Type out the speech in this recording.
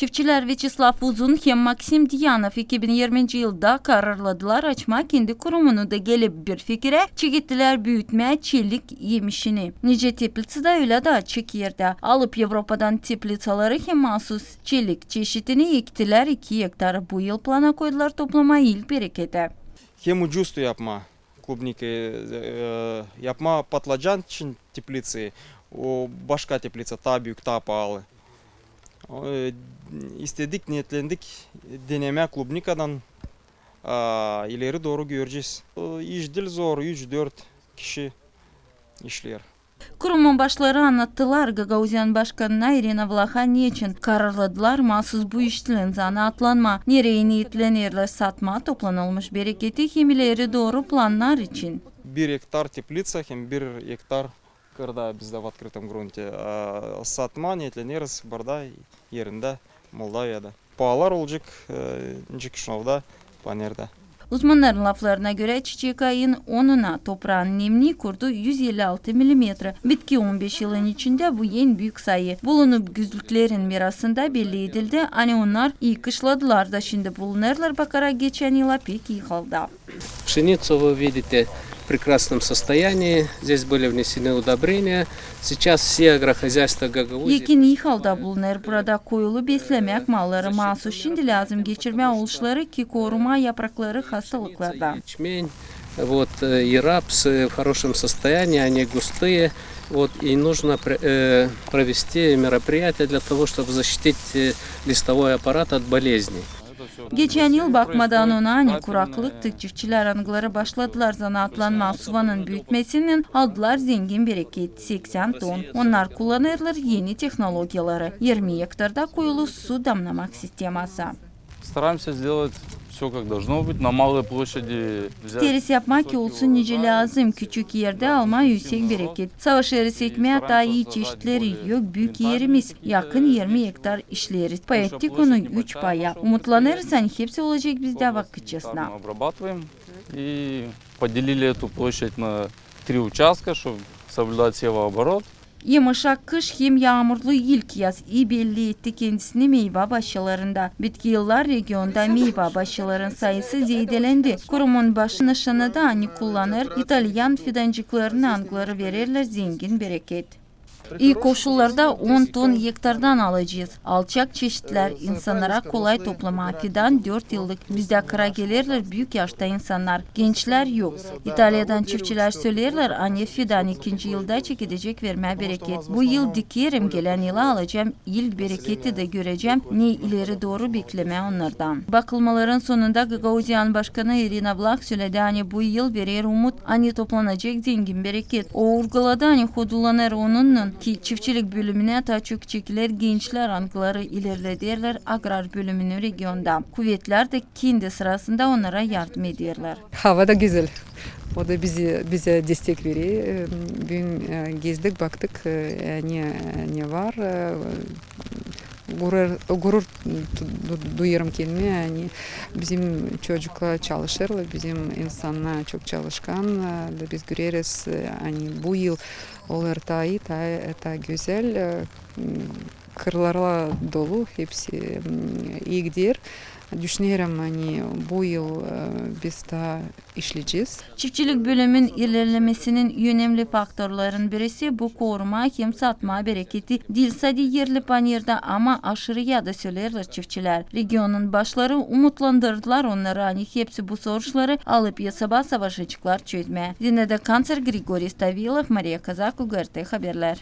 Çiftçiler Vyacheslav Uzun hem Maksim Diyanov 2020 yılda kararladılar açmak kendi kurumunu da gelip bir fikire çekittiler büyütme çelik yemişini. Nice teplitsi de öyle de açık yerde. Alıp Avrupa'dan teplitsaları hem mahsus çelik çeşitini ektiler 2 hektar. Bu yıl plana koydular toplama il bereketi. Hem ucuzdu yapma клубника e, yapma patlıcan için teplitsi o başka teplitsa daha büyük daha pahalı. O, e, İstedik niyetlendik deneme klubnikadan Aa, ileri doğru göreceğiz. İş değil zor 3-4 kişi işler. Kurumun başları anlattılar Gagauzyan Başkanına Irina Vlaha niçin kararladılar mahsus bu işlerin atlanma, nereye niyetlenirler satma toplanılmış bereketi himileri doğru planlar için. Bir hektar teplitsa hem bir hektar kırda bizde в открытом грунте. Aa, satma niyetleniriz burada yerinde Moldava'da. Pahalar olacak e, Cikşnov'da, Paner'de. Uzmanların laflarına göre çiçek ayın 10'una toprağın nemli kurdu 156 mm. Bitki 15 yılın içinde bu en büyük sayı. Bulunup güzlüklerin mirasında belli edildi. Hani onlar iyi kışladılar da şimdi bulunurlar bakarak geçen yıla pek iyi halda. Пшеницу вы видите в прекрасном состоянии. Здесь были внесены удобрения. Сейчас все агрохозяйства Гагаузии Yekin iyi halda bulunur. Burada koyulu beslemek malları mahsus. Şimdi lazım geçirme oluşları ki koruma yaprakları hastalıklardan. вот, э, и рапс в хорошем состоянии, они густые. Вот, и нужно э, провести мероприятие для того, чтобы защитить э, листовой аппарат от болезней. Geçen yıl bakmadan ona hani kuraklıktı. Çiftçiler angıları başladılar zanaatlanma suvanın büyütmesinin aldılar zengin bereket 80 ton. Onlar kullanırlar yeni teknolojiyaları. 20 hektarda koyulu su damlamak sisteması. Стараемся сделать все как должно быть. На малой площади взять Teris yapmak olsun nice lazım. Küçük yerde alma yüksek bereket. Savaş erisi ekmeğe daha iyi çeşitleri yok. Büyük yerimiz yakın 20 hektar işleriz. Payettik onu 3 paya. Umutlanırsan hepsi olacak bizde vakıtçasına. мы обрабатываем и поделили эту площадь на три участка, чтобы соблюдать севооборот. Yumuşak kış hem yağmurlu ilk yaz iyi belli etti kendisini meyve başlarında. Bitki yıllar regionda meyve başların sayısı zeydilendi. Kurumun başı nişanı da hani kullanır. İtalyan fidancıklarına angları verirler zengin bereket. İyi koşullarda 10 ton hektardan alacağız. Alçak çeşitler insanlara kolay toplama. Fidan 4 yıllık. Bizde kıra gelirler büyük yaşta insanlar. Gençler yok. İtalya'dan çiftçiler söylerler anne fidan ikinci yılda çekilecek verme bereket. Bu yıl dikerim gelen yıla alacağım. Yıl bereketi de göreceğim. Ne ileri doğru bekleme onlardan. Bakılmaların sonunda Gagauzyan Başkanı Irina Vlach söyledi hani bu yıl verir umut hani toplanacak zengin bereket. O vurguladı hani hodulanır onunla ki çiftçilik bölümüne çekilir gençler ankları ilerlederler agrar bölümünü regionda. Kuvvetler de kendi sırasında onlara yardım ederler. Hava da güzel. O da bizi bize destek veriyor. Ee, Bugün e, gezdik baktık e, ne ne var. Gurur, gurur du- duyuyorum kendime. Yani bizim çocuklar çalışırlar, bizim insanlar çok çalışkan. Biz görürüz hani bu yıl onlar daha iyi, daha, daha güzel. Kırlarla dolu, hepsi iyi gidiyor. Düşünüyorum hani bu yıl biz daha işleyeceğiz. Çiftçilik bölümün ilerlemesinin önemli faktörlerin birisi bu koruma hem satma bereketi değil sadece yerli panirde ama aşırıya da söylerler çiftçiler. Regionun başları umutlandırdılar onları hani hepsi bu soruları alıp yasaba savaşçılar çözmeye. Yine de kanser Grigori Stavilov, Maria Kazak, UGRT haberler.